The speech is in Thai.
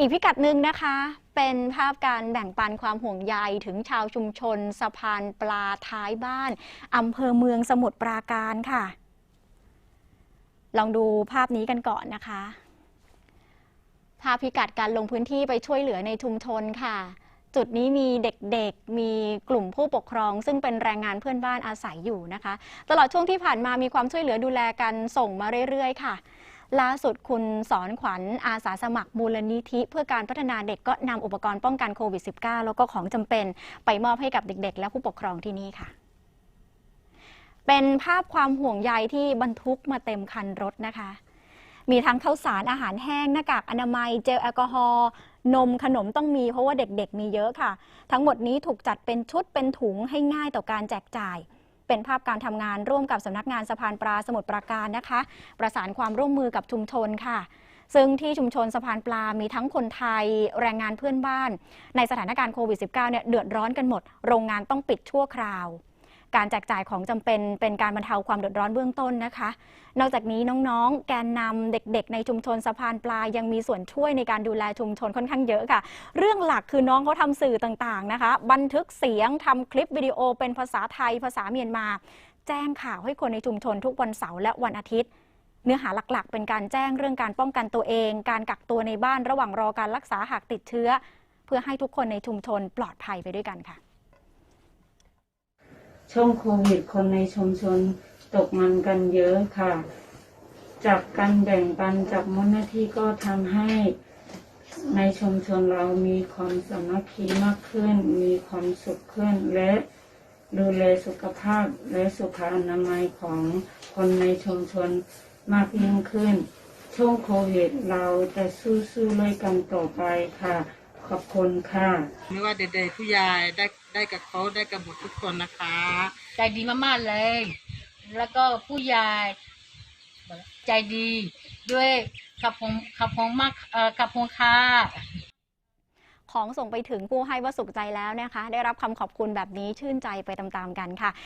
อีกพิกัดหนึ่งนะคะ เป็นภาพการแบ่งปันความห่วงใยถึงชาวชุมชนสะพานปลาท้ายบ้านอำเภอเมืองสมุทรปราการค่ะ ลองดูภาพนี้กันก่อนนะคะภาพพิกัดการลงพื้นที่ไปช่วยเหลือในชุมชนค่ะ จุดนี้มีเด็กๆ มีกลุ่มผู้ปกครอง ซึ่งเป็นแรงงานเพื่อนบ้านอาศัยอยู่นะคะ ตลอดช่วงที่ผ่านมามีความช่วยเหลือดูแลกันส่งมาเรื่อยๆ ค่ะ ล่าสุดคุณสอนขวัญอาสาสมัครมูลนิธิ เพื่อการพัฒนาเด็กก็นำอุปกรณ์ป้องกันโควิด -19 แล้วก็ของจำเป็นไปมอบให้กับเด็กๆ และผู้ปกครองที่นี่ค่ะเป็นภาพความห่วงใยที่บรรทุกมาเต็มคันรถนะคะ มีทั้งข้าวสารอาหารแห้งหน้ากากอนามัย เจลแอลกอฮอล์นมขนมต้องมีเพราะว่าเด็กๆ มีเยอะค่ะ ทั้งหมดนี้ถูกจัดเป็นชุดเป็นถุงให้ง่ายต่อการแจกจ่าย เป็นภาพการทำงานร่วมกับสำนักงานสะพานปลาสมุทรปราการนะคะ ประสานความร่วมมือกับชุมชนค่ะ ซึ่งที่ชุมชนสะพานปลา มีทั้งคนไทยแรงงานเพื่อนบ้าน ในสถานการณ์โควิด -19 เนี่ยเดือดร้อนกันหมด โรงงานต้องปิดชั่วคราว การแจกจ่ายของจำเป็นเป็นการบรรเทาความเดือดร้อนเบื้องต้นนะคะ นอกจากนี้น้องๆ แกนนำเด็กๆ ในชุมชนสะพานปลายังมีส่วนช่วยในการดูแลชุมชนค่อนข้างเยอะค่ะ เรื่องหลักคือน้องเขาทำสื่อต่างๆนะคะ บันทึกเสียงทำคลิปวิดีโอเป็นภาษาไทยภาษาเมียนมา แจ้งข่าวให้คนในชุมชนทุกวันเสาร์และวันอาทิตย์เนื้อหาหลักๆ เป็นการแจ้งเรื่องการป้องกันตัวเอง การกักตัวในบ้านระหว่างรอการรักษาหากติดเชื้อ เพื่อให้ทุกคนในชุมชนปลอดภัยไปด้วยกันค่ะ ช่วงโควิดคนในชุมชนตกงานกันเยอะค่ะจากการแบ่งปันจากมูลนิธิก็ทำให้ในชุมชนเรามีความสามัคคีมากขึ้น มีความสุขขึ้น และดูแลสุขภาพและสุขอนามัยของคนในชุมชนมากยิ่งขึ้น ช่วงโควิดเราจะสู้ๆเลยกันต่อไปค่ะ ขอบคุณค่ะ ไม่ว่าเด็กๆผู้ใหญ่ได้ได้กับเขาได้กับหมดทุกคนนะคะ ใจดีมากๆเลย แล้วก็ผู้ใหญ่ใจดีด้วยขับผมขับผมมากเอ่อขับผมค่ะของส่งไปถึงผู้ให้ว่าสุขใจแล้วนะคะ ได้รับคำขอบคุณแบบนี้ชื่นใจไปตามๆกันค่ะ